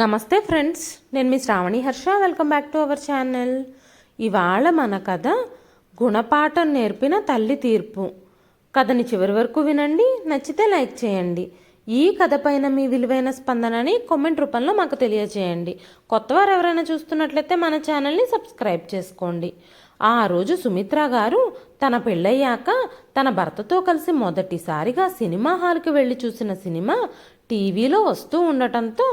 నమస్తే ఫ్రెండ్స్ నేను మీ Sravani Harsha. Welcome back to our channel. ఇవాళ మన కథ గుణపాఠం నేర్పిన తల్లి తీర్పు. కథని చివరి వరకు వినండి నచ్చితే లైక్ చేయండి. ఈ కథ పైన మీ విలువైన స్పందనని కామెంట్ రూపంలో మాకు తెలియజేయండి కొత్తవారు ఎవరైనా చూస్తున్నట్లయితే మన ఛానల్ని సబ్స్క్రైబ్ చేసుకోండి. ఆ రోజు సుమిత్ర గారు తన పెళ్ళయ్యాక తన భర్తతో కలిసి మొదటిసారిగా సినిమా హాల్కి వెళ్ళి చూసిన సినిమా టీవీలో వస్తూ ఉండటంతో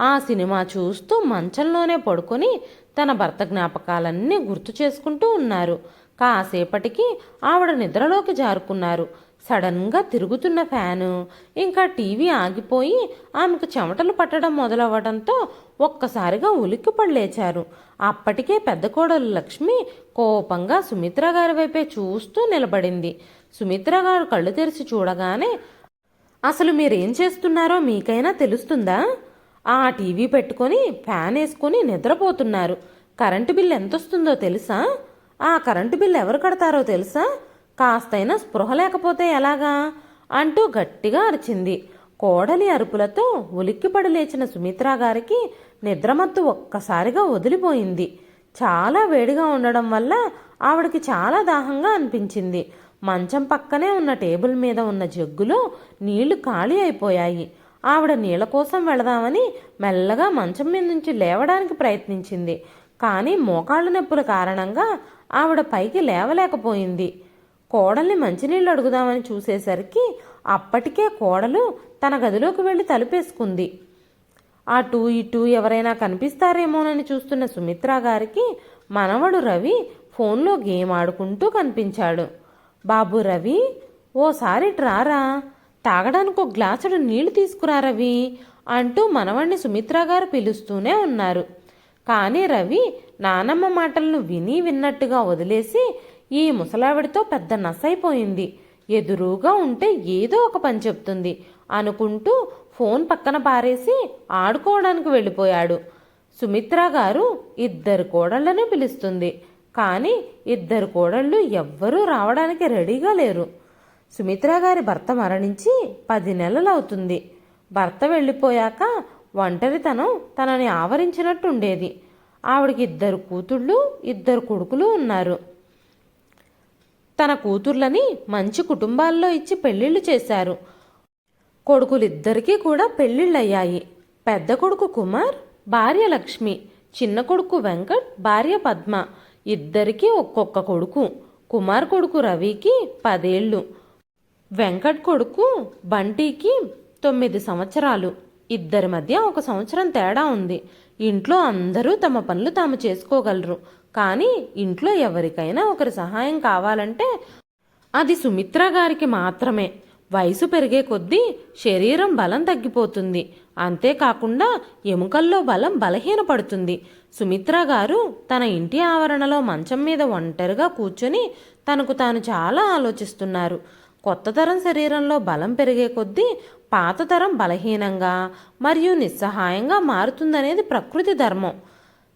ఆ సినిమా చూస్తూ మంచంలోనే పడుకొని తన భర్త జ్ఞాపకాలన్నీ గుర్తు చేసుకుంటూ ఉన్నారు. కాసేపటికి ఆవిడ నిద్రలోకి జారుకున్నారు. సడన్గా తిరుగుతున్న ఫ్యాను ఇంకా టీవీ ఆగిపోయి ఆమెకు చెమటలు పట్టడం మొదలవ్వడంతో ఒక్కసారిగా ఉలిక్కి పడలేచారు. అప్పటికే పెద్ద కోడలు లక్ష్మి కోపంగా సుమిత్ర గారి వైపే చూస్తూ నిలబడింది. సుమిత్ర గారు కళ్ళు తెరిచి చూడగానే అసలు మీరేం చేస్తున్నారో మీకైనా తెలుస్తుందా? ఆ టీవీ పెట్టుకొని ఫ్యాన్ వేసుకొని నిద్రపోతున్నారు. కరెంటు బిల్ ఎంత వస్తుందో తెలుసా? ఆ కరెంటు బిల్ ఎవరు కడతారో తెలుసా? కాస్తైనా స్పృహ లేకపోతే ఎలాగా? అంటూ గట్టిగా అరిచింది. కోడలి అరుపులతో ఉలిక్కిపడి లేచిన సుమిత్రా గారికి నిద్రమత్తు ఒక్కసారిగా వదిలిపోయింది. చాలా వేడిగా ఉండడం వల్ల ఆవిడకి చాలా దాహంగా అనిపించింది. మంచం పక్కనే ఉన్న టేబుల్ మీద ఉన్న జగ్గులో నీళ్ళు ఖాళీ అయిపోయాయి. ఆవిడ నీళ్ళ కోసం వెళదామని మెల్లగా మంచం మీద నుంచి లేవడానికి ప్రయత్నించింది. కానీ మోకాళ్ళ నొప్పుల కారణంగా ఆవిడ పైకి లేవలేకపోయింది. కోడల్ని మంచినీళ్ళు అడుగుదామని చూసేసరికి అప్పటికే కోడలు తన గదిలోకి వెళ్ళి తలుపేసుకుంది. అటు ఇటు ఎవరైనా కనిపిస్తారేమోనని చూస్తున్న సుమిత్ర గారికి మనవడు రవి ఫోన్లో గేమ్ ఆడుకుంటూ కనిపించాడు. బాబు రవి ఓసారి ట్రారా తాగడానికి ఒక గ్లాసుడు నీళ్ళు తీసుకురా రవి అంటూ మనవణ్ణి సుమిత్ర గారు పిలుస్తూనే ఉన్నారు. కానీ రవి నానమ్మ మాటలను విని విన్నట్టుగా వదిలేసి ఈ ముసలావిడితో పెద్ద నసైపోయింది. ఎదురుగా ఉంటే ఏదో ఒక పని చెప్తుంది అనుకుంటూ ఫోన్ పక్కన పారేసి ఆడుకోవడానికి వెళ్ళిపోయాడు. సుమిత్ర గారు ఇద్దరు కోడళ్ళను పిలుస్తుంది. కానీ ఇద్దరు కోడళ్ళు ఎవ్వరూ రావడానికి రెడీగా లేరు. సుమిత్ర గారి భర్త మరణించి పది నెలలు అవుతుంది భర్త వెళ్ళిపోయాక ఒంటరితనం తనని ఆవరించినట్టుండేది. ఆవిడకి ఇద్దరు కూతుళ్ళు ఇద్దరు కొడుకులు ఉన్నారు. తన కూతుర్లని మంచి కుటుంబాల్లో ఇచ్చి పెళ్ళిళ్ళు చేశారు. కొడుకులిద్దరికీ కూడా పెళ్ళిళ్ళయ్యాయి పెద్ద కొడుకు కుమార్ భార్య లక్ష్మి చిన్న కొడుకు వెంకట్ భార్య పద్మ. ఇద్దరికీ ఒక్కొక్క కొడుకు. కుమార్ కొడుకు రవికి పదేళ్ళు. వెంకట్ కొడుకు బంటీకి తొమ్మిది సంవత్సరాలు. ఇద్దరి మధ్య ఒక సంవత్సరం తేడా ఉంది. ఇంట్లో అందరూ తమ పనులు తాము చేసుకోగలరు. కానీ ఇంట్లో ఎవరికైనా ఒకరి సహాయం కావాలంటే అది సుమిత్ర గారికి మాత్రమే. వయసు పెరిగే కొద్దీ శరీరం బలం తగ్గిపోతుంది. అంతేకాకుండా ఎముకల్లో బలం బలహీనపడుతుంది. సుమిత్ర గారు తన ఇంటి ఆవరణలో మంచం మీద ఒంటరిగా కూర్చొని తనకు తాను చాలా ఆలోచిస్తున్నారు. కొత్త తరం శరీరంలో బలం పెరిగే కొద్దీ పాత తరం బలహీనంగా మరియు నిస్సహాయంగా మారుతుందనేది ప్రకృతి ధర్మం.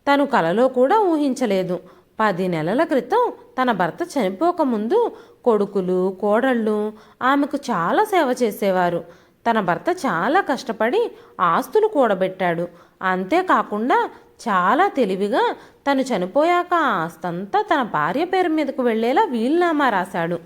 తను కలలో కూడా ఊహించలేదు. పది నెలల క్రితం తన భర్త చనిపోకముందు కొడుకులు కోడళ్ళు ఆమెకు చాలా సేవ చేసేవారు. తన భర్త చాలా కష్టపడి ఆస్తులు కూడబెట్టాడు. అంతేకాకుండా చాలా తెలివిగా తను చనిపోయాక ఆ ఆస్తంతా తన భార్య పేరు మీదకు వెళ్ళేలా వీలునామా రాశాడు.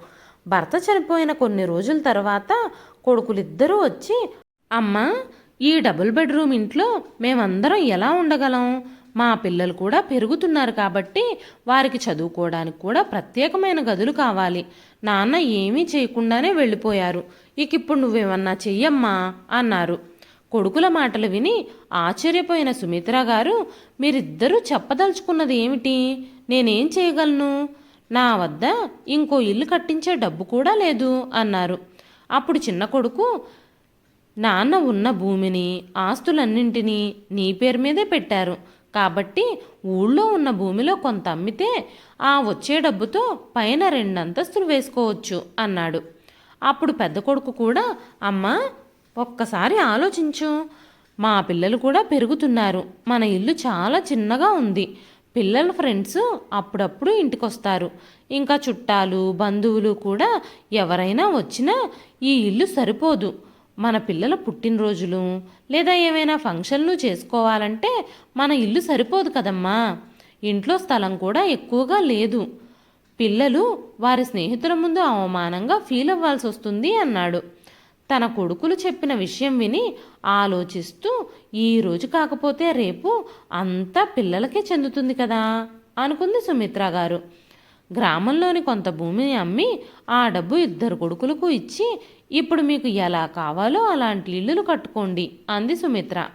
భర్త చనిపోయిన కొన్ని రోజుల తర్వాత కొడుకులిద్దరూ వచ్చి అమ్మా ఈ డబుల్ బెడ్రూమ్ ఇంట్లో మేమందరం ఎలా ఉండగలం? మా పిల్లలు కూడా పెరుగుతున్నారు కాబట్టి వారికి చదువుకోవడానికి కూడా ప్రత్యేకమైన గదులు కావాలి. నాన్న ఏమీ చేయకుండానే వెళ్ళిపోయారు. ఇక ఇప్పుడు నువ్వేమన్నా చెయ్యమ్మా అన్నారు. కొడుకుల మాటలు విని ఆశ్చర్యపోయిన సుమిత్ర గారు మీరిద్దరూ చెప్పదలుచుకున్నది ఏమిటి? నేనేం చేయగలను? నా వద్ద ఇంకో ఇల్లు కట్టించే డబ్బు కూడా లేదు అన్నారు. అప్పుడు చిన్న కొడుకు నాన్న ఉన్న భూమిని ఆస్తులన్నింటినీ నీ పేరు మీదే పెట్టారు. కాబట్టి ఊళ్ళో ఉన్న భూమిలో కొంత అమ్మితే ఆ వచ్చే డబ్బుతో పైన రెండంతస్తులు వేసుకోవచ్చు అన్నాడు. అప్పుడు పెద్ద కొడుకు కూడా అమ్మా ఒక్కసారి ఆలోచించు. మా పిల్లలు కూడా పెరుగుతున్నారు. మన ఇల్లు చాలా చిన్నగా ఉంది. పిల్లల ఫ్రెండ్స్ అప్పుడప్పుడు ఇంటికొస్తారు. ఇంకా చుట్టాలు బంధువులు కూడా ఎవరైనా వచ్చినా ఈ ఇల్లు సరిపోదు. మన పిల్లల పుట్టినరోజులు లేదా ఏమైనా ఫంక్షన్లు చేసుకోవాలంటే మన ఇల్లు సరిపోదు కదమ్మా. ఇంట్లో స్థలం కూడా ఎక్కువగా లేదు. పిల్లలు వారి స్నేహితుల ముందు అవమానంగా ఫీల్ అవ్వాల్సి వస్తుంది అన్నాడు. తన కొడుకులు చెప్పిన విషయం విని ఆలోచిస్తూ ఈ రోజు కాకపోతే రేపు అంతా పిల్లలకే చెందుతుంది కదా అనుకుంది సుమిత్ర గారు. గ్రామంలోని కొంత భూమిని అమ్మి ఆ డబ్బు ఇద్దరు కొడుకులకు ఇచ్చి ఇప్పుడు మీకు ఎలా కావాలో అలాంటి ఇల్లులు కట్టుకోండి అంది సుమిత్ర.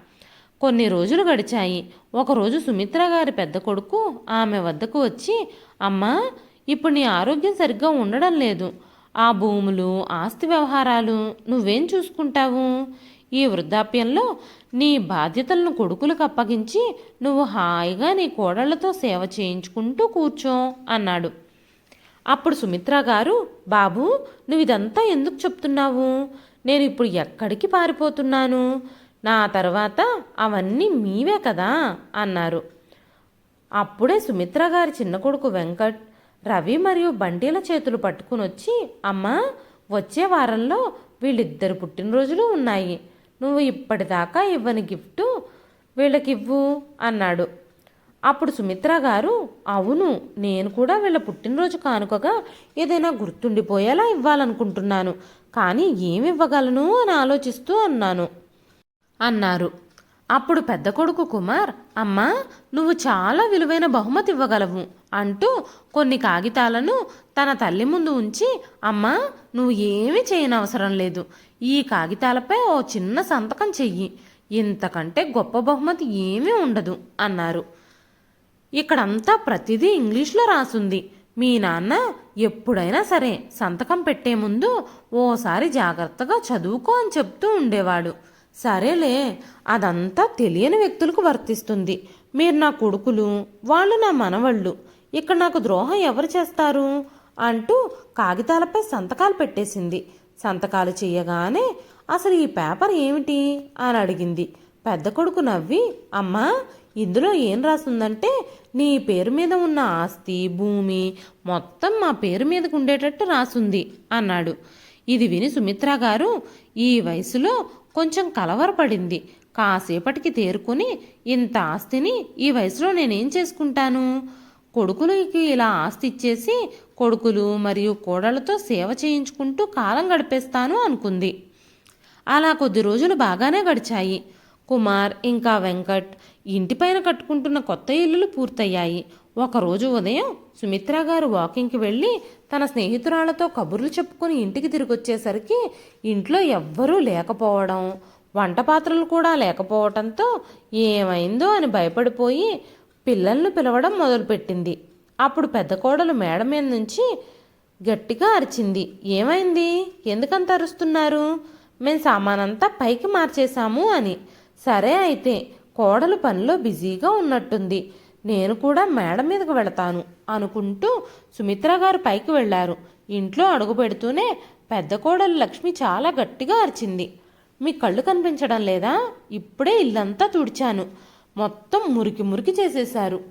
కొన్ని రోజులు గడిచాయి. ఒకరోజు సుమిత్ర గారి పెద్ద కొడుకు ఆమె వద్దకు వచ్చి అమ్మా ఇప్పుడు నీ ఆరోగ్యం సరిగ్గా ఉండడం లేదు. ఆ భూములు ఆస్తి వ్యవహారాలు నువ్వేం చూసుకుంటావు? ఈ వృద్ధాప్యంలో నీ బాధ్యతలను కొడుకులకు అప్పగించి నువ్వు హాయిగా నీ కోడళ్ళతో సేవ చేయించుకుంటూ కూర్చో అన్నాడు. అప్పుడు సుమిత్ర గారు బాబు నువ్వు ఇదంతా ఎందుకు చెప్తున్నావు? నేను ఇప్పుడు ఎక్కడికి పారిపోతున్నాను? నా తర్వాత అవన్నీ మీవే కదా? అన్నారు. అప్పుడే సుమిత్ర గారి చిన్న కొడుకు వెంకట్ రవి మరియు బంటీల చేతులు పట్టుకుని వచ్చి అమ్మా వచ్చే వారంలో వీళ్ళిద్దరు పుట్టినరోజులు ఉన్నాయి. నువ్వు ఇప్పటిదాకా ఇవ్వని గిఫ్ట్ వీళ్ళకివ్వు అన్నాడు. అప్పుడు సుమిత్ర గారు అవును నేను కూడా వీళ్ళ పుట్టినరోజు కానుకగా ఏదైనా గుర్తుండిపోయేలా ఇవ్వాలనుకుంటున్నాను. కానీ ఏమి ఇవ్వగలను అని ఆలోచిస్తూ అన్నాను. అన్నారు. అప్పుడు పెద్ద కొడుకు కుమార్ అమ్మా నువ్వు చాలా విలువైన బహుమతి ఇవ్వగలవు అంటూ కొన్ని కాగితాలను తన తల్లి ముందు ఉంచి అమ్మా నువ్వు ఏమీ చేయనవసరం లేదు. ఈ కాగితాలపై ఓ చిన్న సంతకం చెయ్యి. ఇంతకంటే గొప్ప బహుమతి ఏమీ ఉండదు అన్నారు. ఇక్కడంతా ప్రతిదీ ఇంగ్లీష్లో రాసుంది. మీ నాన్న ఎప్పుడైనా సరే సంతకం పెట్టే ముందు ఓసారి జాగ్రత్తగా చదువుకో అని చెప్తూ ఉండేవాడు. సరేలే అదంతా తెలియని వ్యక్తులకు వర్తిస్తుంది. మీరు నా కొడుకులు వాళ్ళు నా మనవళ్ళు. ఇక్కడ నాకు ద్రోహం ఎవరు చేస్తారు? అంటూ కాగితాలపై సంతకాలు పెట్టేసింది. సంతకాలు చేయగానే అసలు ఈ పేపర్ ఏమిటి అని అడిగింది. పెద్ద కొడుకు నవ్వి అమ్మా ఇందులో ఏం రాసిందంటే నీ పేరు మీద ఉన్న ఆస్తి భూమి మొత్తం మా పేరు మీదకు ఉండేటట్టు రాసుంది అన్నాడు. ఇది విని సుమిత్ర గారు ఈ వయసులో కొంచెం కలవరపడింది. కాసేపటికి తేరుకొని ఇంత ఆస్తిని ఈ వయసులో నేనేం చేసుకుంటాను? కొడుకులకి ఇలా ఆస్తి ఇచ్చేసి కొడుకులు మరియు కోడలతో సేవ చేయించుకుంటూ కాలం గడిపేస్తాను అనుకుంది. అలా కొద్ది రోజులు బాగానే గడిచాయి. కుమార్ ఇంకా వెంకట్ ఇంటిపైన కట్టుకుంటున్న కొత్త ఇల్లులు పూర్తయ్యాయి. ఒకరోజు ఉదయం సుమిత్ర గారు వాకింగ్కి వెళ్ళి తన స్నేహితురాలతో కబుర్లు చెప్పుకుని ఇంటికి తిరిగొచ్చేసరికి ఇంట్లో ఎవ్వరూ లేకపోవడం వంట పాత్రలు కూడా లేకపోవడంతో ఏమైందో అని భయపడిపోయి పిల్లల్ని పిలవడం మొదలుపెట్టింది. అప్పుడు పెద్ద కోడలు మేడ మీద నుంచి గట్టిగా అరిచింది. ఏమైంది? ఎందుకంత అరుస్తున్నారు? మేము సామానంతా పైకి మార్చేశాము అని. సరే అయితే కోడలు పనిలో బిజీగా ఉన్నట్టుంది. నేను కూడా మేడ మీదకు వెళతాను అనుకుంటూ సుమిత్ర గారు పైకి వెళ్ళారు ఇంట్లో అడుగు పెడుతూనే పెద్ద కోడలు లక్ష్మి చాలా గట్టిగా అరిచింది. మీ కళ్ళు కనిపించడం లేదా? ఇప్పుడే ఇల్లంతా తుడిచాను. మొత్తం మురికి మురికి చేసేశారు.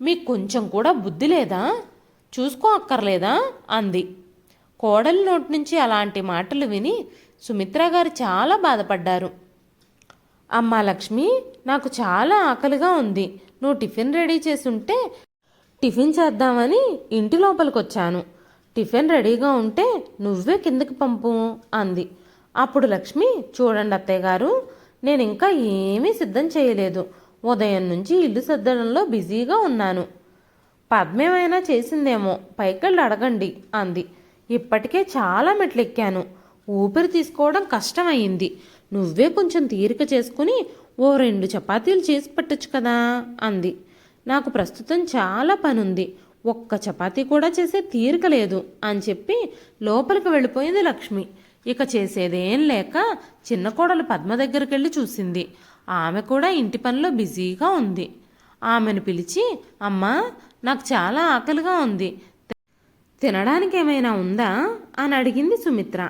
మీకు కొంచెం కూడా బుద్ధి లేదా? చూసుకో అక్కర్లేదా? అంది. కోడలి నోటి నుంచి అలాంటి మాటలు విని సుమిత్ర గారు చాలా బాధపడ్డారు. అమ్మా లక్ష్మి నాకు చాలా ఆకలిగా ఉంది. నువ్వు టిఫిన్ రెడీ చేసుంటే టిఫిన్ చేద్దామని ఇంటి లోపలికి వచ్చాను టిఫిన్ రెడీగా ఉంటే నువ్వే కిందకి పంపు అంది. అప్పుడు లక్ష్మి చూడండి అత్తయ్య గారు నేను ఇంకా ఏమీ సిద్ధం చేయలేదు. ఉదయం నుంచి ఇల్లు సర్దడంలో బిజీగా ఉన్నాను. పద్మేమైనా చేసిందేమో పైకెళ్ళి అడగండి అంది. ఇప్పటికే చాలా మెట్లెక్కాను. ఊపిరి తీసుకోవడం కష్టమయ్యింది. నువ్వే కొంచెం తీరిక చేసుకుని ఓ రెండు చపాతీలు చేసి పెట్టచ్చు కదా అంది. నాకు ప్రస్తుతం చాలా పనుంది. ఒక్క చపాతీ కూడా చేసే తీరిక లేదు అని చెప్పి లోపలికి వెళ్ళిపోయింది లక్ష్మి. ఇక చేసేదేం లేక చిన్న కోడలు పద్మ దగ్గరికి వెళ్ళి చూసింది. ఆమె కూడా ఇంటి పనిలో బిజీగా ఉంది. ఆమెను పిలిచి అమ్మా నాకు చాలా ఆకలిగా ఉంది. తినడానికి ఏమైనా ఉందా? అని అడిగింది సుమిత్ర.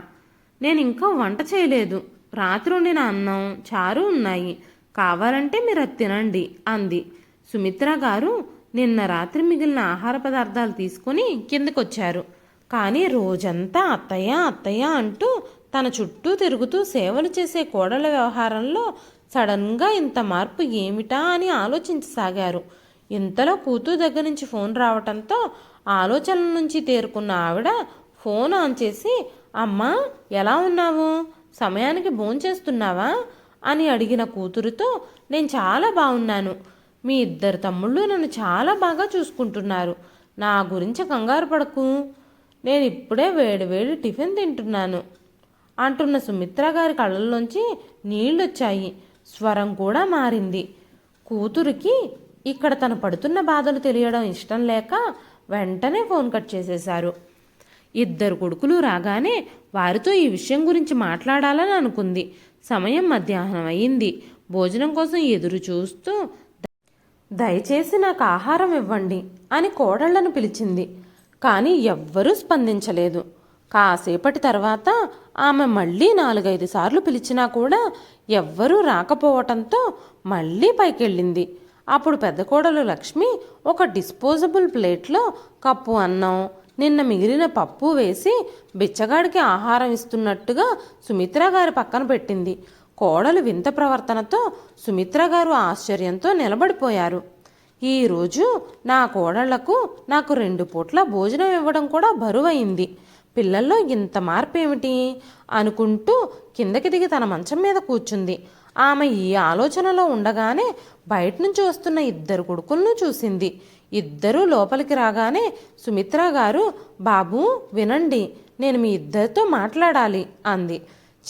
నేను ఇంకా వంట చేయలేదు. రాత్రి వండిన అన్నం చారు ఉన్నాయి. కావాలంటే మీరు అది తినండి అంది. సుమిత్ర గారు నిన్న రాత్రి మిగిలిన ఆహార పదార్థాలు తీసుకుని కిందకొచ్చారు. కానీ రోజంతా అత్తయ్య అత్తయ్య అంటూ తన చుట్టూ తిరుగుతూ సేవలు చేసే కోడల వ్యవహారంలో సడన్గా ఇంత మార్పు ఏమిటా అని ఆలోచించసాగారు. ఇంతలో కూతురు దగ్గర నుంచి ఫోన్ రావటంతో ఆలోచనల నుంచి తేరుకున్న ఆవిడ ఫోన్ ఆన్ చేసి అమ్మా ఎలా ఉన్నావు? సమయానికి భోంచేస్తున్నావా అని అడిగిన కూతురుతో నేను చాలా బాగున్నాను. మీ ఇద్దరు తమ్ముళ్ళు నన్ను చాలా బాగా చూసుకుంటున్నారు. నా గురించి కంగారు పడకు. నేను ఇప్పుడే వేడి వేడి టిఫిన్ తింటున్నాను. అంటున్న సుమిత్ర గారి కళ్ళల్లోంచి నీళ్ళొచ్చాయి. స్వరం కూడా మారింది. కూతురికి ఇక్కడ తను పడుతున్న బాధలు తెలియడం ఇష్టం లేక వెంటనే ఫోన్ కట్ చేసేశారు. ఇద్దరు కొడుకులు రాగానే వారితో ఈ విషయం గురించి మాట్లాడాలని అనుకుంది. సమయం మధ్యాహ్నం అయింది. భోజనం కోసం ఎదురు చూస్తూ దయచేసి నాకు ఆహారం ఇవ్వండి అని కోడళ్ళను పిలిచింది. కానీ ఎవ్వరూ స్పందించలేదు. కాసేపటి తర్వాత ఆమె మళ్ళీ నాలుగైదు సార్లు పిలిచినా కూడా ఎవ్వరూ రాకపోవటంతో మళ్ళీ పైకెళ్ళింది. అప్పుడు పెద్ద కోడలు లక్ష్మి ఒక డిస్పోజబుల్ ప్లేట్లో కప్పు అన్నం నిన్న మిగిలిన పప్పు వేసి బిచ్చగాడికి ఆహారం ఇస్తున్నట్టుగా సుమిత్ర గారి పక్కన పెట్టింది. కోడలు వింత ప్రవర్తనతో సుమిత్ర గారు ఆశ్చర్యంతో నిలబడిపోయారు. ఈరోజు నా కోడళ్ళకు నాకు రెండు పూట్ల భోజనం ఇవ్వడం కూడా బరువైంది. పిల్లల్లో ఇంత మార్పు ఏమిటి అనుకుంటూ కిందకి దిగి తన మంచం మీద కూర్చుంది. ఆమె ఈ ఆలోచనలో ఉండగానే బయట నుంచి వస్తున్న ఇద్దరు కొడుకులను చూసింది. ఇద్దరూ లోపలికి రాగానే సుమిత్ర గారు బాబు వినండి నేను మీ ఇద్దరితో మాట్లాడాలి అంది.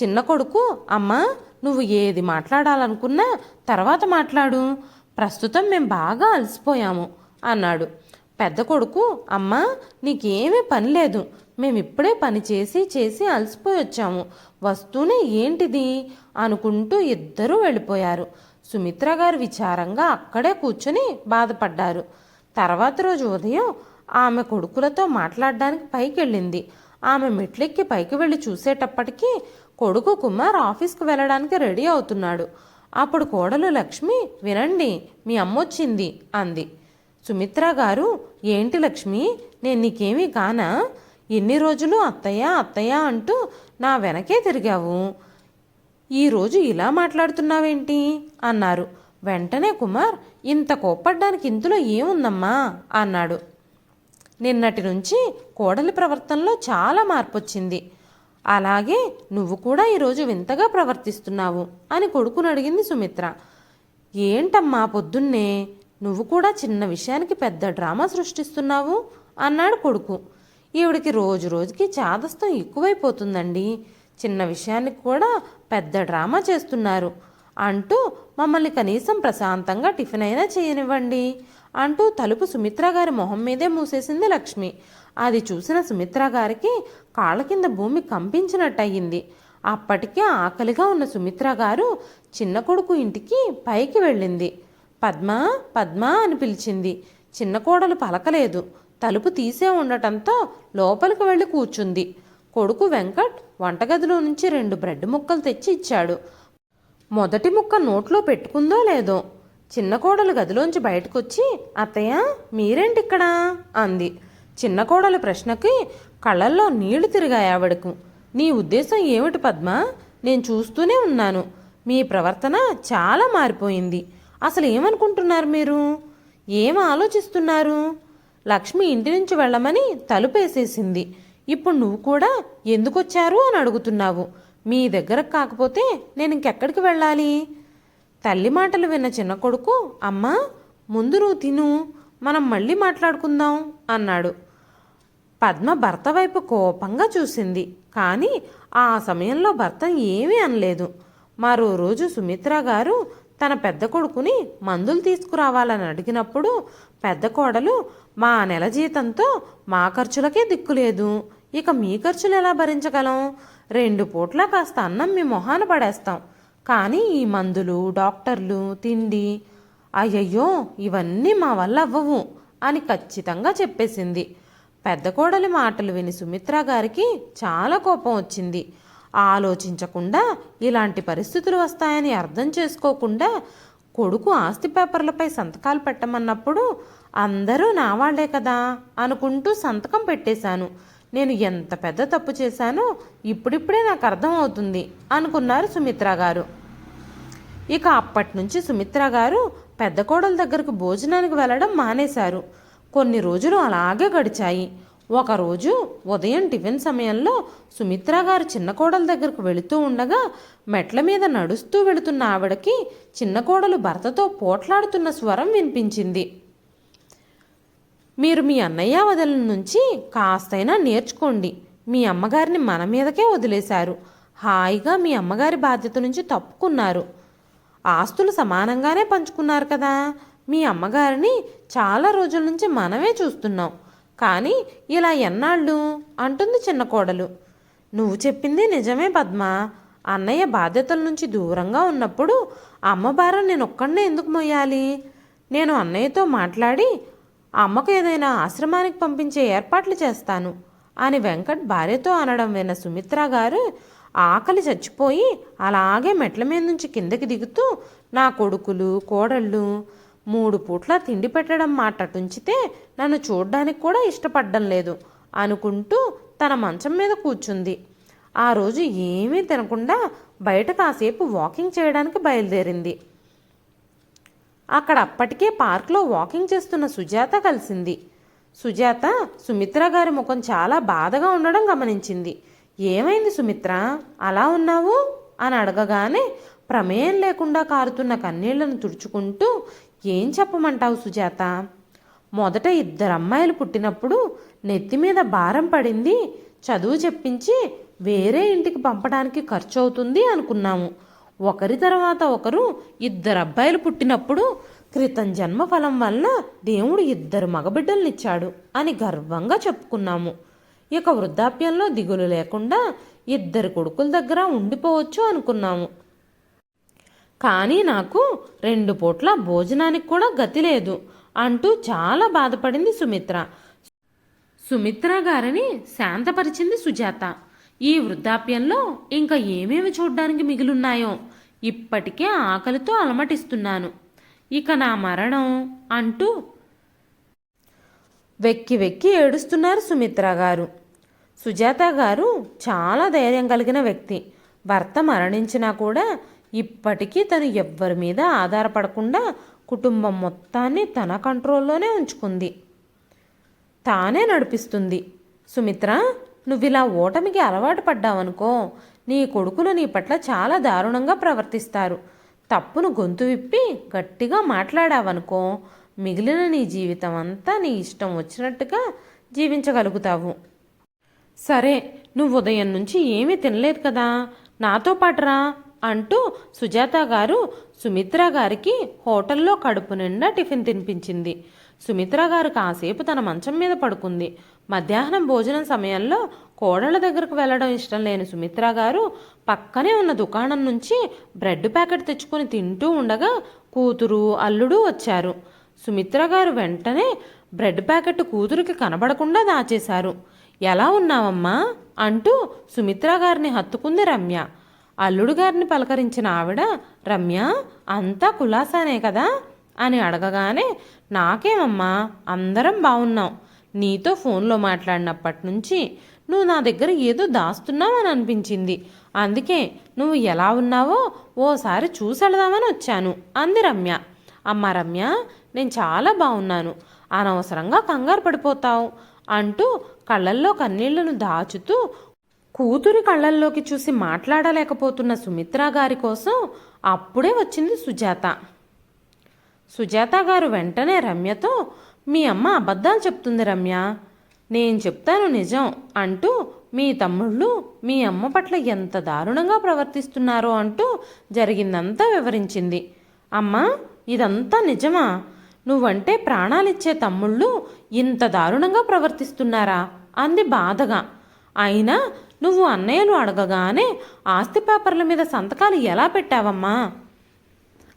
చిన్న కొడుకు అమ్మా నువ్వు ఏది మాట్లాడాలనుకున్నా తర్వాత మాట్లాడు. ప్రస్తుతం మేము బాగా అలసిపోయాము అన్నాడు. పెద్ద కొడుకు అమ్మా నీకేమీ పని లేదు. మేమిప్పుడే పని చేసి చేసి అలసిపోయి వచ్చాము. వస్తూనే ఏంటిది? అనుకుంటూ ఇద్దరూ వెళ్ళిపోయారు. సుమిత్ర గారు విచారంగా అక్కడే కూర్చొని బాధపడ్డారు. తర్వాత రోజు ఉదయం ఆమె కొడుకులతో మాట్లాడడానికి పైకి వెళ్ళింది ఆమె మెట్లెక్కి పైకి వెళ్ళి చూసేటప్పటికీ కొడుకు కుమార్ ఆఫీస్కి వెళ్ళడానికి రెడీ అవుతున్నాడు. అప్పుడు కోడలు లక్ష్మి వినండి మీ అమ్మొచ్చింది అంది. సుమిత్ర గారు ఏంటి లక్ష్మి? నేను నీకేమీ కానా? ఎన్ని రోజులు అత్తయ్య అత్తయ్య అంటూ నా వెనకే తిరిగావు. ఈరోజు ఇలా మాట్లాడుతున్నావేంటి? అన్నారు. వెంటనే కుమార్ ఇంత కోప్పడ్డానికి ఇందులో ఏముందమ్మా? అన్నాడు. నిన్నటి నుంచి కోడలి ప్రవర్తనలో చాలా మార్పు వచ్చింది అలాగే నువ్వు కూడా ఈరోజు వింతగా ప్రవర్తిస్తున్నావు అని కొడుకుని అడిగింది సుమిత్ర. ఏంటమ్మా పొద్దున్నే? నువ్వు కూడా చిన్న విషయానికి పెద్ద డ్రామా సృష్టిస్తున్నావు? అన్నాడు కొడుకు. ఈవిడికి రోజు రోజుకి చాదస్తం ఎక్కువైపోతుందండి. చిన్న విషయానికి కూడా పెద్ద డ్రామా చేస్తున్నారు. అంటూ మమ్మల్ని కనీసం ప్రశాంతంగా టిఫిన్ అయినా చేయనివ్వండి అంటూ తలుపు సుమిత్ర గారి మొహం మీదే మూసేసింది లక్ష్మి. అది చూసిన సుమిత్ర గారికి కాళ్ళ కింద భూమి కంపించినట్టయింది. అప్పటికే ఆకలిగా ఉన్న సుమిత్ర గారు చిన్న కొడుకు ఇంటికి పైకి వెళ్ళింది. పద్మ పద్మ అని పిలిచింది. చిన్న కోడలు పలకలేదు. తలుపు తీసే ఉండటంతో లోపలికి వెళ్ళి కూర్చుంది. కొడుకు వెంకట్ వంటగదిలో నుంచి రెండు బ్రెడ్ ముక్కలు తెచ్చి ఇచ్చాడు. మొదటి ముక్క నోట్లో పెట్టుకుందో లేదో చిన్న కోడలు గదిలోంచి బయటకొచ్చి అత్తయ్య మీరేంటిక్కడా? అంది. చిన్న కోడలు ప్రశ్నకి కళ్ళల్లో నీళ్ళు తిరిగాయి ఆవిడకు. నీ ఉద్దేశం ఏమిటి పద్మ? నేను చూస్తూనే ఉన్నాను. మీ ప్రవర్తన చాలా మారిపోయింది. అసలు ఏమనుకుంటున్నారు మీరు? ఏం ఆలోచిస్తున్నారు? లక్ష్మి ఇంటి నుంచి వెళ్ళమని తలుపేసేసింది. ఇప్పుడు నువ్వు కూడా ఎందుకొచ్చారు అని అడుగుతున్నావు. మీ దగ్గర కాకపోతే నేను ఇంకెక్కడికి వెళ్ళాలి? తల్లి మాటలు విన్న చిన్న కొడుకు అమ్మా ముందు నువ్వు తిను మనం మళ్ళీ మాట్లాడుకుందాం అన్నాడు. పద్మ భర్త వైపు కోపంగా చూసింది కానీ ఆ సమయంలో భర్త ఏమీ అనలేదు. మరో రోజు సుమిత్ర గారు తన పెద్ద కొడుకుని మందులు తీసుకురావాలని అడిగినప్పుడు పెద్ద కోడలు మా నెల జీతంతో మా ఖర్చులకే దిక్కులేదు. ఇక మీ ఖర్చులు ఎలా భరించగలం? రెండు పూట్ల కాస్త అన్నం మీ మొహాన పడేస్తాం. కానీ ఈ మందులు డాక్టర్లు తిండి అయ్యయ్యో ఇవన్నీ మా వల్ల అవ్వవు అని ఖచ్చితంగా చెప్పేసింది. పెద్ద కోడలి మాటలు విని సుమిత్ర గారికి చాలా కోపం వచ్చింది. ఆలోచించకుండా ఇలాంటి పరిస్థితులు వస్తాయని అర్థం చేసుకోకుండా కొడుకు ఆస్తి పేపర్లపై సంతకాలు పెట్టమన్నప్పుడు అందరూ నా వాళ్ళే కదా అనుకుంటూ సంతకం పెట్టేశాను. నేను ఎంత పెద్ద తప్పు చేశానో ఇప్పుడిప్పుడే నాకు అర్థమవుతుంది అనుకున్నారు సుమిత్ర గారు. ఇక అప్పటి నుంచి సుమిత్ర గారు పెద్ద కోడల దగ్గరకు భోజనానికి వెళ్ళడం మానేశారు. కొన్ని రోజులు అలాగే గడిచాయి. ఒకరోజు ఉదయం టిఫిన్ సమయంలో సుమిత్ర గారు చిన్న కోడల దగ్గరకు వెళుతూ ఉండగా మెట్ల మీద నడుస్తూ వెళుతున్న ఆవిడకి చిన్న కోడలు భర్తతో పోట్లాడుతున్న స్వరం వినిపించింది. మీరు మీ అన్నయ్య వదల నుంచి కాస్తైనా నేర్చుకోండి. మీ అమ్మగారిని మన మీదకే వదిలేశారు. హాయిగా మీ అమ్మగారి బాధ్యత నుంచి తప్పుకున్నారు. ఆస్తులు సమానంగానే పంచుకున్నారు కదా. మీ అమ్మగారిని చాలా రోజుల నుంచి మనమే చూస్తున్నాం. కానీ ఇలా ఎన్నాళ్ళు? అంటుంది చిన్న కోడలు. నువ్వు చెప్పింది నిజమే పద్మ. అన్నయ్య బాధ్యతల నుంచి దూరంగా ఉన్నప్పుడు అమ్మ భారం నేను ఒక్కడనే ఎందుకు మొయ్యాలి నేను అన్నయ్యతో మాట్లాడి అమ్మకు ఏదైనా ఆశ్రమానికి పంపించే ఏర్పాట్లు చేస్తాను అని వెంకట్ భార్యతో అనడం విన్న సుమిత్ర గారు ఆకలి చచ్చిపోయి అలాగే మెట్ల మీద నుంచి కిందకి దిగుతూ నా కొడుకులు కోడళ్ళు మూడు పూట్ల తిండి పెట్టడం మాటటుంచితే నన్ను చూడ్డానికి కూడా ఇష్టపడడం లేదు అనుకుంటూ తన మంచం మీద కూర్చుంది. ఆ రోజు ఏమీ తినకుండా బయట కాసేపు వాకింగ్ చేయడానికి బయలుదేరింది. అక్కడ అప్పటికే పార్క్లో వాకింగ్ చేస్తున్న సుజాత కలిసింది. సుజాత సుమిత్ర గారి ముఖం చాలా బాధగా ఉండడం గమనించింది. ఏమైంది సుమిత్ర? అలా ఉన్నావు? అని అడగగానే ప్రమేయం లేకుండా కారుతున్న కన్నీళ్ళను తుడుచుకుంటూ ఏం చెప్పమంటావు సుజాత? మొదట ఇద్దరు అమ్మాయిలు పుట్టినప్పుడు నెత్తి మీద భారం పడింది. చదువు చెప్పించి వేరే ఇంటికి పంపడానికి ఖర్చు అవుతుంది అనుకున్నాము. ఒకరి తర్వాత ఒకరు ఇద్దరు అబ్బాయిలు పుట్టినప్పుడు క్రితం జన్మ ఫలం వల్ల దేవుడు ఇద్దరు మగబిడ్డలనిచ్చాడు అని గర్వంగా చెప్పుకున్నాము. ఇక వృద్ధాప్యంలో దిగులు లేకుండా ఇద్దరు కొడుకుల దగ్గర ఉండిపోవచ్చు అనుకున్నాము. కానీ నాకు రెండు పూట్ల భోజనానికి కూడా గతి లేదు అంటూ చాలా బాధపడింది సుమిత్ర. సుమిత్ర గారిని శాంతపరిచింది సుజాత. ఈ వృద్ధాప్యంలో ఇంకా ఏమేమి చూడ్డానికి మిగిలున్నాయో ఇప్పటికే ఆకలితో అలమటిస్తున్నాను. ఇక నా మరణం అంటూ వెక్కి వెక్కి ఏడుస్తున్నారు సుమిత్ర గారు. సుజాత గారు చాలా ధైర్యం కలిగిన వ్యక్తి. భర్త మరణించినా కూడా ఇప్పటికీ తను ఎవ్వరి మీద ఆధారపడకుండా కుటుంబం మొత్తాన్ని తన కంట్రోల్లోనే ఉంచుకుంది. తానే నడిపిస్తుంది. సుమిత్ర నువ్వు ఇలా ఓటమికి అలవాటు పడ్డావనుకో నీ కొడుకులు నీ పట్ల చాలా దారుణంగా ప్రవర్తిస్తారు. తప్పును గొంతు విప్పి గట్టిగా మాట్లాడావనుకో మిగిలిన నీ జీవితం అంతా నీ ఇష్టం వచ్చినట్టుగా జీవించగలుగుతావు. సరే నువ్వు ఉదయం నుంచి ఏమీ తినలేదు కదా? నాతో పాటురా అంటూ సుజాత గారు సుమిత్ర గారికి హోటల్లో కడుపు నిండా టిఫిన్ తినిపించింది. సుమిత్ర గారు కాసేపు తన మంచం మీద పడుకుంది. మధ్యాహ్నం భోజనం సమయంలో కోడళ్ళ దగ్గరకు వెళ్ళడం ఇష్టం లేని సుమిత్ర గారు పక్కనే ఉన్న దుకాణం నుంచి బ్రెడ్ ప్యాకెట్ తెచ్చుకొని తింటూ ఉండగా కూతురు అల్లుడు వచ్చారు. సుమిత్ర గారు వెంటనే బ్రెడ్ ప్యాకెట్ కూతురికి కనబడకుండా దాచేశారు. ఎలా ఉన్నావమ్మా? అంటూ సుమిత్ర గారిని హత్తుకుంది రమ్య. అల్లుడు గారిని పలకరించిన ఆవిడ రమ్య అంతా కులాసానే కదా? అని అడగగానే నాకేమమ్మా అందరం బాగున్నాం నీతో ఫోన్లో మాట్లాడినప్పటి నుంచి నువ్వు నా దగ్గర ఏదో దాస్తున్నావు అని అనిపించింది. అందుకే నువ్వు ఎలా ఉన్నావో ఓసారి చూసెడదామని వచ్చాను. అంది రమ్య. అమ్మ రమ్య నేను చాలా బాగున్నాను. అనవసరంగా కంగారు పడిపోతావు అంటూ కళ్ళల్లో కన్నీళ్ళను దాచుతూ కూతురి కళ్ళల్లోకి చూసి మాట్లాడలేకపోతున్న సుమిత్ర గారి కోసం అప్పుడే వచ్చింది సుజాత. సుజాత గారు వెంటనే రమ్యతో మీ అమ్మ అబద్ధాలు చెప్తుంది రమ్య. నేను చెప్తాను నిజం అంటూ మీ తమ్ముళ్ళు మీ అమ్మ పట్ల ఎంత దారుణంగా ప్రవర్తిస్తున్నారో అంటూ జరిగిందంతా వివరించింది. అమ్మా ఇదంతా నిజమా? నువ్వంటే ప్రాణాలిచ్చే తమ్ముళ్ళు ఇంత దారుణంగా ప్రవర్తిస్తున్నారా? అంది బాధగా. అయినా నువ్వు అన్నయ్యలు అడగగానే ఆస్తి పేపర్ల మీద సంతకాలు ఎలా పెట్టావమ్మా?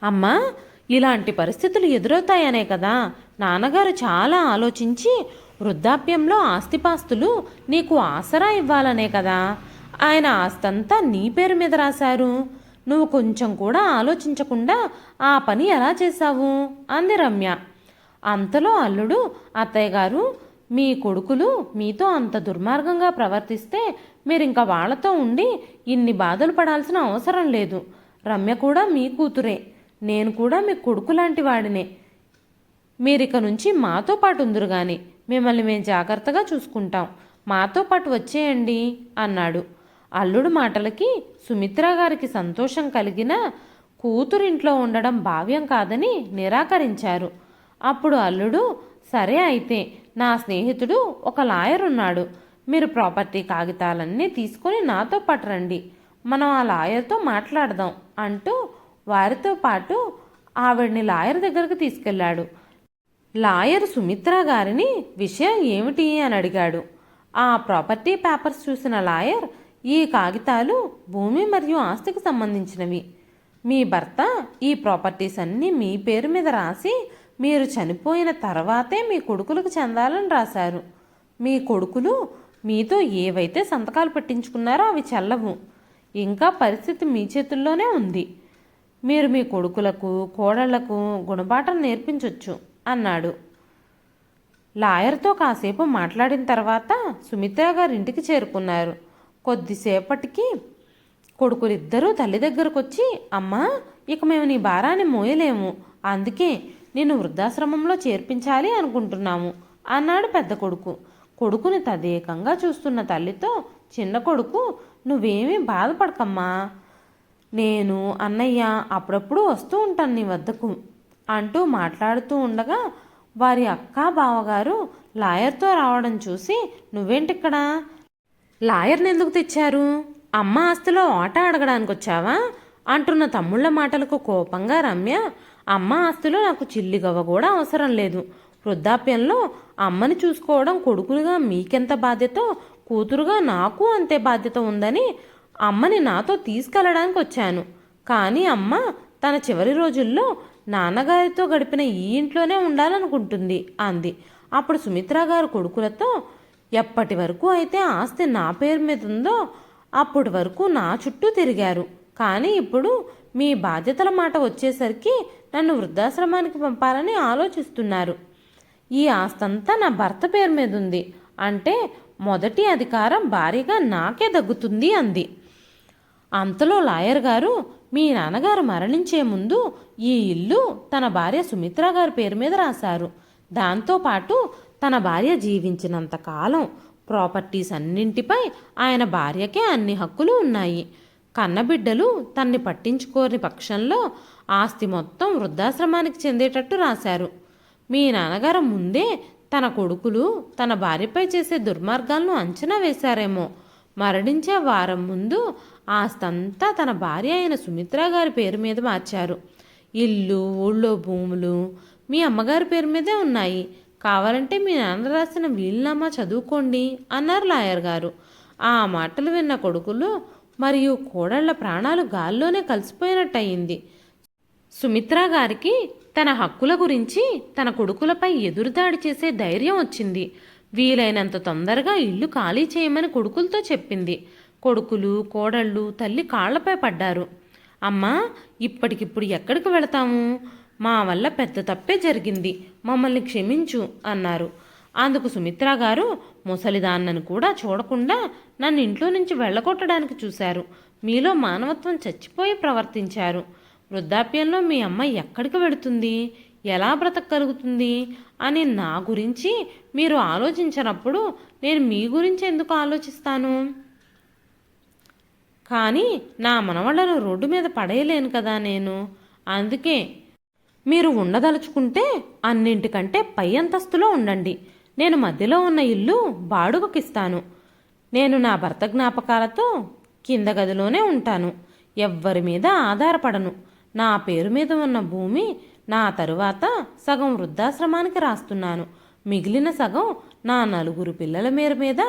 అమ్మా ఇలాంటి పరిస్థితులు ఎదురవుతాయనే కదా. నాన్నగారు చాలా ఆలోచించి వృద్ధాప్యంలో ఆస్తిపాస్తులు నీకు ఆసరా ఇవ్వాలనే కదా. ఆయన ఆస్తంతా నీ పేరు మీద రాశారు. నువ్వు కొంచెం కూడా ఆలోచించకుండా ఆ పని ఎలా చేశావు? అంది రమ్య. అంతలో అల్లుడు అత్తయ్య గారు మీ కొడుకులు మీతో అంత దుర్మార్గంగా ప్రవర్తిస్తే మీరు ఇంకా వాళ్ళతో ఉండి ఇన్ని బాధలు పడాల్సిన అవసరం లేదు. రమ్య కూడా మీ కూతురే. నేను కూడా మీ కొడుకు లాంటి వాడినే. మీరిక నుంచి మాతో పాటు ఉందరు గాని మిమ్మల్ని మేము జాగ్రత్తగా చూసుకుంటాం. మాతో పాటు వచ్చేయండి అన్నాడు. అల్లుడు మాటలకి సుమిత్ర గారికి సంతోషం కలిగిన కూతురింట్లో ఉండడం భావ్యం కాదని నిరాకరించారు. అప్పుడు అల్లుడు సరే అయితే నా స్నేహితుడు ఒక లాయర్ ఉన్నాడు. మీరు ప్రాపర్టీ కాగితాలన్నీ తీసుకొని నాతో పాటు రండి. మనం ఆ లాయర్తో మాట్లాడదాం అంటూ వారితో పాటు ఆవిడ్ని లాయర్ దగ్గరకు తీసుకెళ్ళాడు. లాయర్ సుమిత్ర గారిని విషయం ఏమిటి అని అడిగాడు. ఆ ప్రాపర్టీ పేపర్స్ చూసిన లాయర్ ఈ కాగితాలు భూమి మరియు ఆస్తికి సంబంధించినవి. మీ భర్త ఈ ప్రాపర్టీస్ అన్నీ మీ పేరు మీద రాసి మీరు చనిపోయిన తర్వాతే మీ కొడుకులకు చెందాలని రాశారు. మీ కొడుకులు మీతో ఏవైతే సంతకాలు పెట్టించుకున్నారో అవి చెల్లవు. ఇంకా పరిస్థితి మీ చేతుల్లోనే ఉంది. మీరు మీ కొడుకులకు కోడళ్ళకు గుణపాఠం నేర్పించవచ్చు అన్నాడు. లాయర్తో కాసేపు మాట్లాడిన తర్వాత సుమిత్ర గారి ఇంటికి చేరుకున్నారు. కొద్దిసేపటికి కొడుకులిద్దరూ తల్లి దగ్గరకు వచ్చి అమ్మా ఇక మేము నీ భారాన్ని మోయలేము. అందుకే నిన్ను వృద్ధాశ్రమంలో చేర్పించాలి అనుకుంటున్నాము అన్నాడు పెద్ద కొడుకు. కొడుకుని తదేకంగా చూస్తున్న తల్లితో చిన్న కొడుకు నువ్వేమీ బాధపడకమ్మా. నేను అన్నయ్య అప్పుడప్పుడు వస్తూ ఉంటాను నీ వద్దకు. అంటూ మాట్లాడుతూ ఉండగా వారి అక్క బావగారు లాయర్తో రావడం చూసి నువ్వేంటిక్కడ? లాయర్ని ఎందుకు తెచ్చారు? అమ్మ ఆస్తిలో ఆట అడగడానికి వచ్చావా? అంటున్న తమ్ముళ్ళ మాటలకు కోపంగా రమ్య అమ్మ ఆస్తిలో నాకు చిల్లిగవ్వ కూడా అవసరం లేదు. వృద్ధాప్యంలో అమ్మని చూసుకోవడం కొడుకులుగా మీకెంత బాధ్యతో? కూతురుగా నాకు అంతే బాధ్యత ఉందని అమ్మని నాతో తీసుకెళ్ళడానికి వచ్చాను. కానీ అమ్మ తన చివరి రోజుల్లో నాన్నగారితో గడిపిన ఈ ఇంట్లోనే ఉండాలనుకుంటుంది అంది. అప్పుడు సుమిత్ర గారు కొడుకులతో ఎప్పటి వరకు అయితే ఆస్తి నా పేరు మీద ఉందో అప్పటి వరకు నా చుట్టూ తిరిగారు. కానీ ఇప్పుడు మీ బాధ్యతల మాట వచ్చేసరికి నన్ను వృద్ధాశ్రమానికి పంపాలని ఆలోచిస్తున్నారు. ఈ ఆస్తంతా నా భర్త పేరు మీద ఉంది. అంటే మొదటి అధికారం భారీగా నాకే దగ్గుతుంది అంది. అంతలో లాయర్ గారు మీ నాన్నగారు మరణించే ముందు ఈ ఇల్లు తన భార్య సుమిత్ర గారి పేరు మీద రాశారు. దాంతోపాటు తన భార్య జీవించినంత కాలం ప్రాపర్టీస్ అన్నింటిపై ఆయన భార్యకే అన్ని హక్కులు ఉన్నాయి. కన్నబిడ్డలు తన్ని పట్టించుకోని పక్షంలో ఆస్తి మొత్తం వృద్ధాశ్రమానికి చెందేటట్టు రాశారు. మీ నాన్నగారు ముందే తన కొడుకులు తన భార్యపై చేసే దుర్మార్గాలను అంచనా వేశారేమో. మరణించే వారం ముందు ఆస్తంతా తన భార్య అయిన సుమిత్ర గారి పేరు మీద మార్చారు. ఇల్లు ఊళ్ళో భూములు మీ అమ్మగారి పేరు మీదే ఉన్నాయి. కావాలంటే మీ నాన్న రాసిన వీలునామా చదువుకోండి అన్నారు లాయర్ గారు. ఆ మాటలు విన్న కొడుకులు మరియు కోడళ్ళ ప్రాణాలు గాల్లోనే కలిసిపోయినట్టయింది. సుమిత్ర గారికి తన హక్కుల గురించి తన కొడుకులపై ఎదురుదాడి చేసే ధైర్యం వచ్చింది. వీలైనంత తొందరగా ఇల్లు ఖాళీ చేయమని కొడుకులతో చెప్పింది. కొడుకులు కోడళ్ళు తల్లి కాళ్ళపై పడ్డారు. అమ్మా ఇప్పటికిప్పుడు ఎక్కడికి వెళతాము? మా వల్ల పెద్ద తప్పే జరిగింది. మమ్మల్ని క్షమించు అన్నారు. అందుకు సుమిత్ర గారు ముసలిదాన్నను కూడా చూడకుండా నన్ను ఇంట్లో నుంచి వెళ్ళగొట్టడానికి చూశారు. మీలో మానవత్వం చచ్చిపోయి ప్రవర్తించారు. వృద్ధాప్యంలో మీ అమ్మ ఎక్కడికి వెళుతుంది? ఎలా బ్రతకగలుగుతుంది? అని నా గురించి మీరు ఆలోచించినప్పుడు నేను మీ గురించి ఎందుకు ఆలోచిస్తాను? కానీ నా మనవళ్ళను రోడ్డు మీద పడేయలేను కదా నేను. అందుకే మీరు ఉండదలుచుకుంటే అన్నింటికంటే పై అంతస్తులో ఉండండి. నేను మధ్యలో ఉన్న ఇల్లు బాడుగకిస్తాను. నేను నా భర్త జ్ఞాపకాలతో కింద గదిలోనే ఉంటాను. ఎవ్వరి మీద ఆధారపడను. నా పేరు మీద ఉన్న భూమి నా తరువాత సగం వృద్ధాశ్రమానికి రాస్తున్నాను. మిగిలిన సగం నా నలుగురు పిల్లల మేర మీద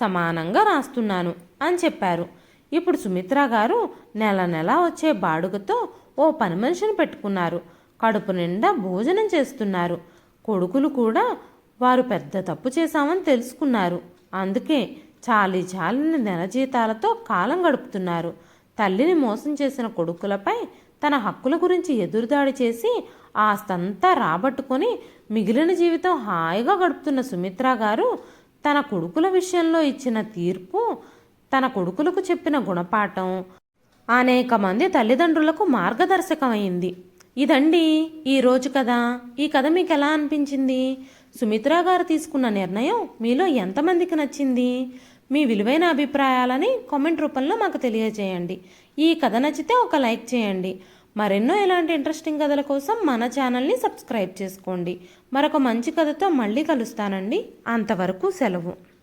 సమానంగా రాస్తున్నాను అని చెప్పారు. ఇప్పుడు సుమిత్ర గారు నెల నెల వచ్చే బాడుగతో ఓ పని మనిషిని పెట్టుకున్నారు. కడుపు నిండా భోజనం చేస్తున్నారు. కొడుకులు కూడా వారు పెద్ద తప్పు చేశామని తెలుసుకున్నారు. అందుకే చాలి చాలిన నెల జీతాలతో కాలం గడుపుతున్నారు. తల్లిని మోసం చేసిన కొడుకులపై తన హక్కుల గురించి ఎదురుదాడి చేసి ఆస్తంతా రాబట్టుకొని మిగిలిన జీవితం హాయిగా గడుపుతున్న సుమిత్ర గారు తన కొడుకుల విషయంలో ఇచ్చిన తీర్పు తన కొడుకులకు చెప్పిన గుణపాఠం అనేక మంది తల్లిదండ్రులకు మార్గదర్శకమైంది. ఇదండి ఈ రోజు కథ. ఈ కథ మీకు ఎలా అనిపించింది? సుమిత్ర గారు తీసుకున్న నిర్ణయం మీలో ఎంతమందికి నచ్చింది? మీ విలువైన అభిప్రాయాలని కామెంట్ రూపంలో మాకు తెలియజేయండి. ఈ కథ నచ్చితే ఒక లైక్ చేయండి. మరెన్నో ఇలాంటి ఇంట్రెస్టింగ్ కథల కోసం మన ఛానల్ని సబ్స్క్రైబ్ చేసుకోండి. మరొక మంచి కథతో మళ్ళీ కలుస్తానండి. అంతవరకు సెలవు.